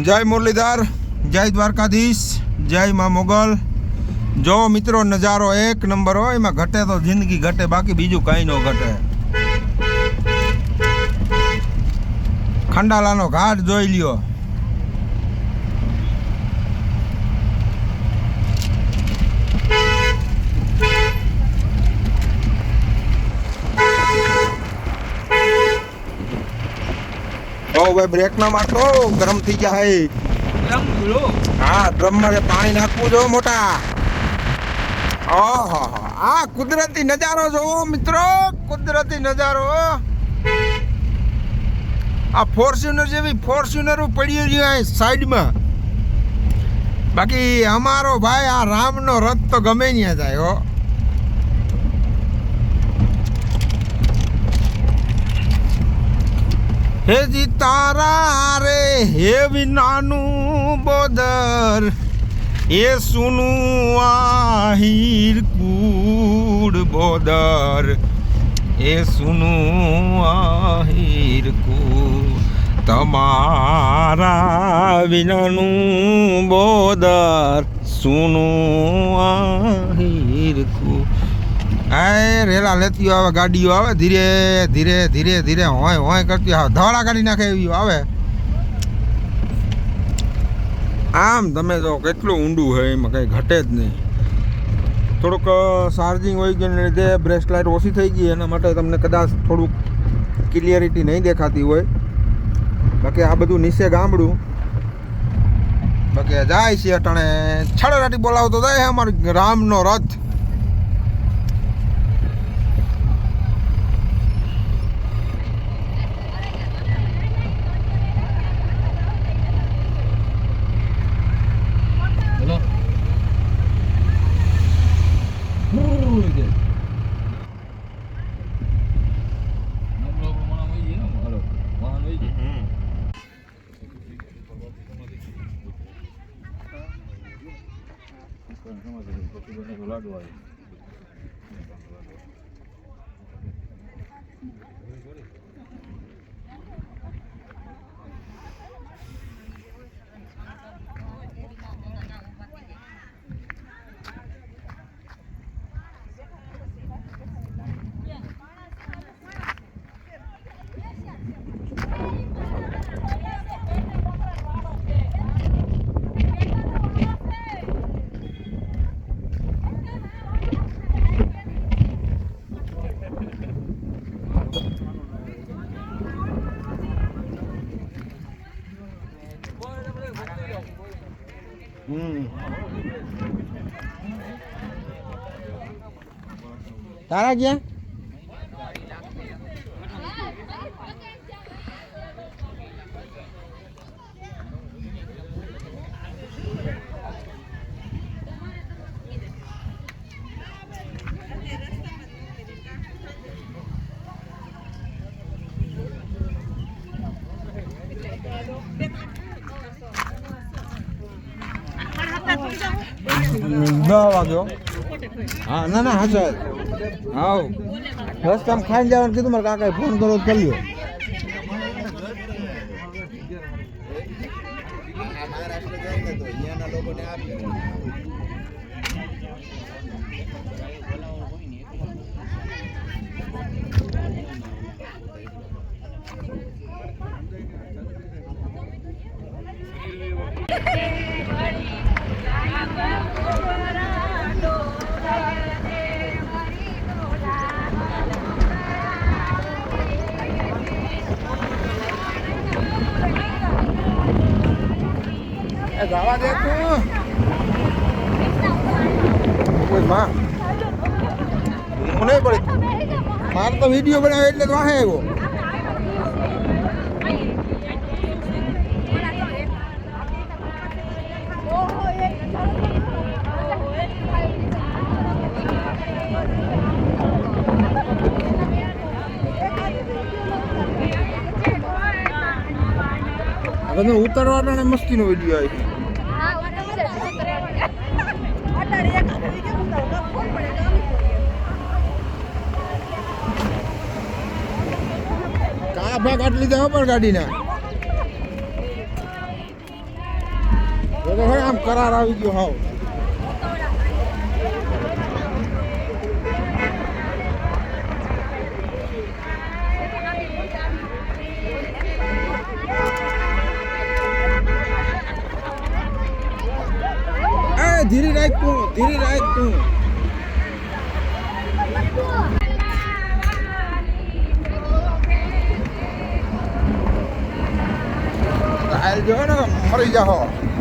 જય મુરલીધર, જય દ્વારકાધીશ, જય માં મોગલ. જો મિત્રો નજારો એક નંબર હોય, એમાં ઘટે તો જિંદગી ઘટે, બાકી બીજું કાંઈ ન ઘટે. ખંડાલાનો ઘાટ જોઈ લ્યો. ભાઈ બ્રેક ના મારતો ગરમ થઈ જાય ડ્રમ ભૂલો હા ડ્રમમાં પાણી નાખવું જો મોટા. ઓહો આ કુદરતી નજારો જોવો મિત્રો. કુદરતી નજારો. આ ફોર્ચ્યુનર જેવી ફોર્ચ્યુનર પડી અહીં સાઈડમાં. બાકી અમારો ભાઈ આ રામનો રથ તો ગમે ત્યાં જાય હો. હે જી તારા રે હે વિનાનું બોદર એ સુનું આહીર કુડ બોદર એ સુનું આહીર કુડ તમારા વિનાનું બોદર, સુનું આહીર કુડ આ રેલા લેતી આવે ગાડીઓ આવે, ધીરે ધીરે ધીરે ધીરે, હોય હોય કરતી આવે ધોળા કાઢી નાખે એવી આવે. આમ તમે જો કેટલું ઊંડું હોય, એમાં કંઈ ઘટે જ નહીં. થોડુંક ચાર્જિંગ હોય ગયું લીધે બ્રેક લાઇટ ઓછી થઈ ગઈ, એના માટે તમને કદાચ થોડુંક ક્લિયરિટી નહીં દેખાતી હોય. બાકી આ બધું નીચે ગામડું. બાકી જાય છે અટાણે. છડરાટી બોલાવતો જાય અમારો રામનો રથ. Дуже гарно лягла. તારા ક્યાં દસ વાગ્યો. હા, ના ના હા સર હાવ રસ્તામાં ખાઈને જવાનું કીધું, મારે કાકાએ ફોન કરો તો ગાવા દે તું. કોઈ માં. નહીં પડી મારે તો વીડિયો બનાવ્યો એટલે તો વાહે આવ્યો. હવે ઉતારવાના મસ્તીનો વીડિયો આવી કા ભાગ આટલી દે પણ ગાડીના એ આમ કરાર આવી ગયો હાવ. ધીરી રાખ તું, ધીરી રાખ તું. ને મરી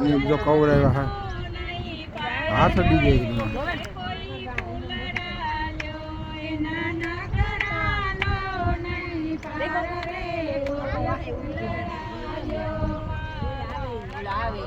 અને જો કવરાવ્યા હા હાથ એકદમ. આવે